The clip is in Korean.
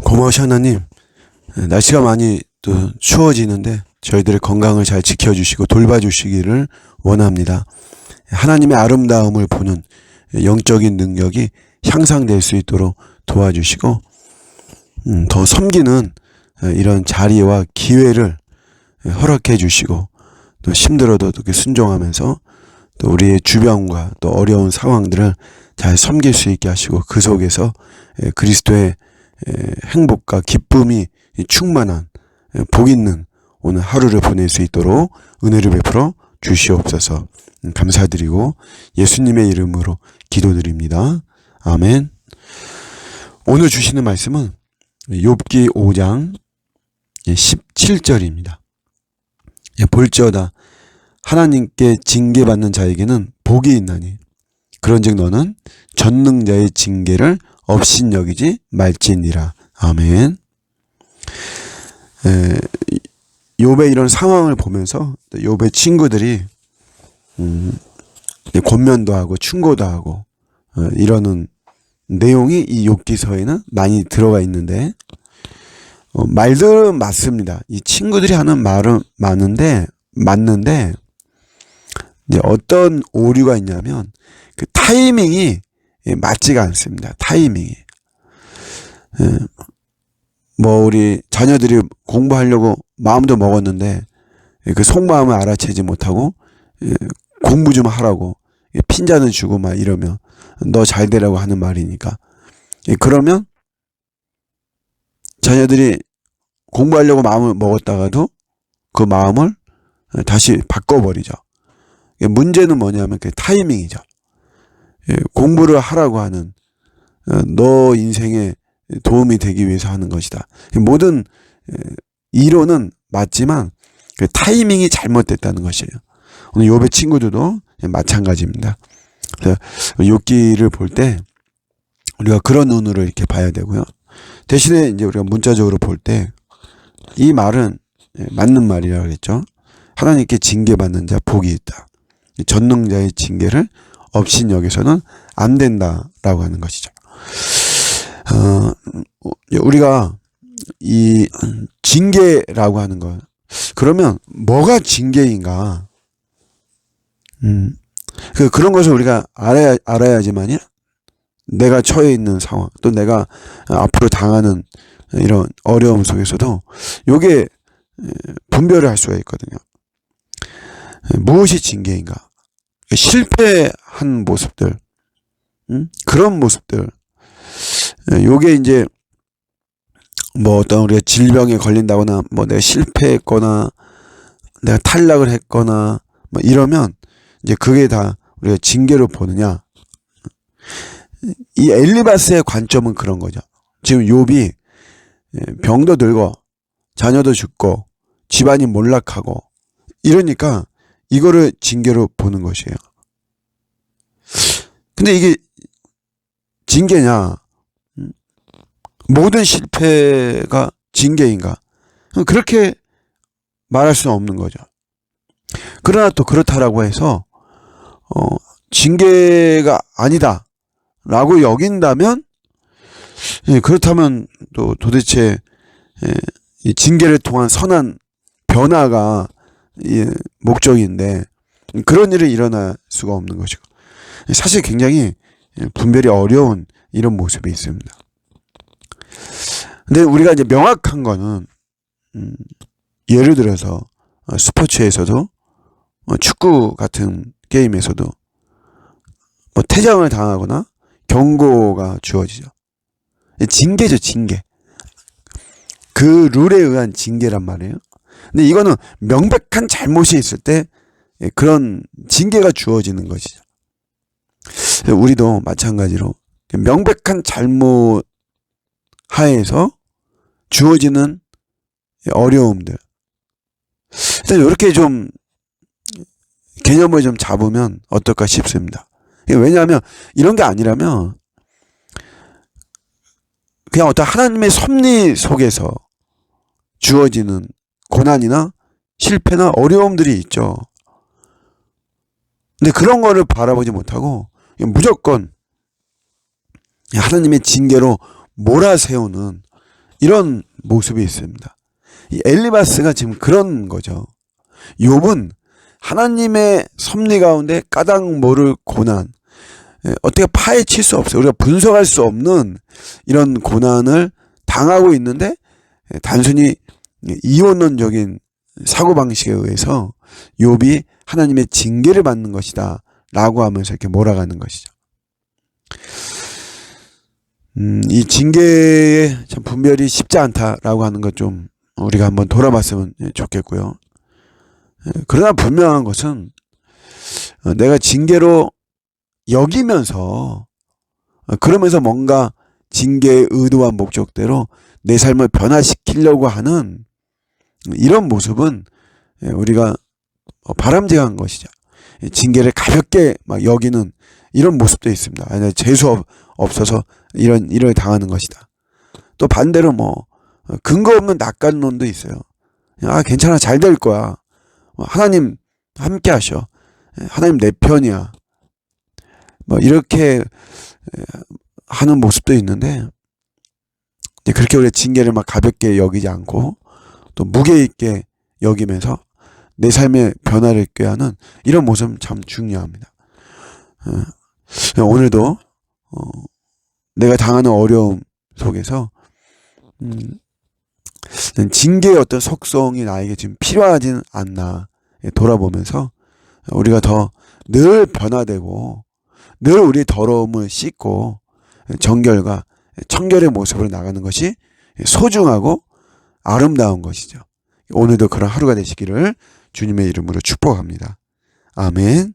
고마우시 하나님. 날씨가 많이 또 추워지는데 저희들의 건강을 잘 지켜주시고 돌봐주시기를 원합니다. 하나님의 아름다움을 보는 영적인 능력이 향상될 수 있도록 도와주시고 음, 더 섬기는 이런 자리와 기회를 허락해 주시고 또 힘들어도 이렇게 순종하면서 또 우리의 주변과 또 어려운 상황들을 잘 섬길 수 있게 하시고 그 속에서 그리스도의 행복과 기쁨이 충만한 복 있는 오늘 하루를 보낼 수 있도록 은혜를 베풀어 주시옵소서 음, 감사드리고 예수님의 이름으로 기도드립니다. 아멘. 오늘 주시는 말씀은 욥기 5장 17절입니다. 예, 볼지어다 하나님께 징계받는 자에게는 복이 있나니 그런즉 너는 전능자의 징계를 업신여기지 말지니라. 아멘. 에, 욥의 이런 상황을 보면서 욥의 친구들이 음, 권면도 하고 충고도 하고 어, 이러는 내용이 이 욥기서에는 많이 들어가 있는데 어, 말들은 맞습니다. 이 친구들이 하는 말은 많은데 맞는데 이제 어떤 오류가 있냐면 그 타이밍이 예, 맞지가 않습니다. 타이밍이. 예, 뭐 우리 자녀들이 공부하려고 마음도 먹었는데 예, 그 속마음을 알아채지 못하고 예, 공부 좀 하라고 예, 핀잔을 주고 막 이러면 너 잘 되라고 하는 말이니까 예, 그러면 자녀들이 공부하려고 마음을 먹었다가도 그 마음을 예, 다시 바꿔버리죠. 예, 문제는 뭐냐면 그 타이밍이죠. 예, 공부를 하라고 하는 어, 너 인생에 도움이 되기 위해서 하는 것이다. 모든 예, 이론은 맞지만 그 타이밍이 잘못됐다는 것이에요. 오늘 요배 친구들도 마찬가지입니다. 그래서 욥기를 볼 때 우리가 그런 눈으로 이렇게 봐야 되고요. 대신에 이제 우리가 문자적으로 볼 때 이 말은 예, 맞는 말이라고 그랬죠. 하나님께 징계받는 자 복이 있다. 전능자의 징계를 없인 여기서는 안 된다라고 하는 것이죠. 어, 우리가 이 징계라고 하는 것 그러면 뭐가 징계인가? 음, 그 그런 것을 우리가 알아야 알아야지만이 내가 처해 있는 상황 또 내가 앞으로 당하는 이런 어려움 속에서도 요게 분별을 할 수가 있거든요. 무엇이 징계인가? 실패한 모습들, 음? 그런 모습들. 요게 이제 뭐 어떤 우리가 질병에 걸린다거나 뭐 내가 실패했거나 내가 탈락을 했거나 뭐 이러면 이제 그게 다 우리가 징계로 보느냐. 이 엘리바스의 관점은 그런 거죠. 지금 욥이 병도 들고 자녀도 죽고 집안이 몰락하고 이러니까 이거를 징계로 보는 것이에요. 근데 이게 징계냐? 모든 실패가 징계인가? 그렇게 말할 수는 없는 거죠. 그러나 또 그렇다라고 해서 어, 징계가 아니다 라고 여긴다면 예, 그렇다면 또 도대체 예, 이 징계를 통한 선한 변화가 이 목적인데 그런 일이 일어날 수가 없는 것이고 사실 굉장히 분별이 어려운 이런 모습이 있습니다. 근데 우리가 이제 명확한 거는 음, 예를 들어서 어, 스포츠에서도 어, 축구 같은 게임에서도 뭐 퇴장을 당하거나 경고가 주어지죠. 징계죠, 징계. 그 룰에 의한 징계란 말이에요. 근데 이거는 명백한 잘못이 있을 때 그런 징계가 주어지는 것이죠. 우리도 마찬가지로 명백한 잘못 하에서 주어지는 어려움들. 일단 이렇게 좀 개념을 좀 잡으면 어떨까 싶습니다. 왜냐하면 이런 게 아니라면 그냥 어떤 하나님의 섭리 속에서 주어지는 고난이나 실패나 어려움들이 있죠. 근데 그런 거를 바라보지 못하고 무조건 하나님의 징계로 몰아세우는 이런 모습이 있습니다. 이 엘리바스가 지금 그런 거죠. 욥은 하나님의 섭리 가운데 까닭 모를 고난, 예, 어떻게 파헤칠 수 없어요. 우리가 분석할 수 없는 이런 고난을 당하고 있는데 예, 단순히 이원론적인 사고 방식에 의해서 욥이 하나님의 징계를 받는 것이다 라고 하면서 이렇게 몰아가는 것이죠. 음, 이 징계의 참 분별이 쉽지 않다라고 하는 것 좀 우리가 한번 돌아봤으면 좋겠고요. 예, 그러나 분명한 것은 어, 내가 징계로 여기면서 어, 그러면서 뭔가 징계의 의도와 목적대로 내 삶을 변화시키려고 하는 이런 모습은 예, 우리가 어, 바람직한 것이죠. 이 징계를 가볍게 막 여기는 이런 모습도 있습니다. 재수 없- 없어서 이런 일을 당하는 것이다. 또 반대로 뭐 어, 근거 없는 낙관론도 있어요. 아 괜찮아 잘 될 거야. 어, 하나님 함께 하셔. 예, 하나님 내 편이야. 뭐 이렇게 에, 하는 모습도 있는데 그렇게 우리 징계를 막 가볍게 여기지 않고 또 무게 있게 여기면서 내 삶의 변화를 있게 하는 이런 모습 참 중요합니다. 어, 오늘도 어, 내가 당하는 어려움 속에서 음, 징계의 어떤 속성이 나에게 지금 필요하진 않나 예, 돌아보면서 우리가 더 늘 변화되고 늘 우리 더러움을 씻고 정결과 청결의 모습으로 나가는 것이 소중하고 아름다운 것이죠. 오늘도 그런 하루가 되시기를 주님의 이름으로 축복합니다. 아멘.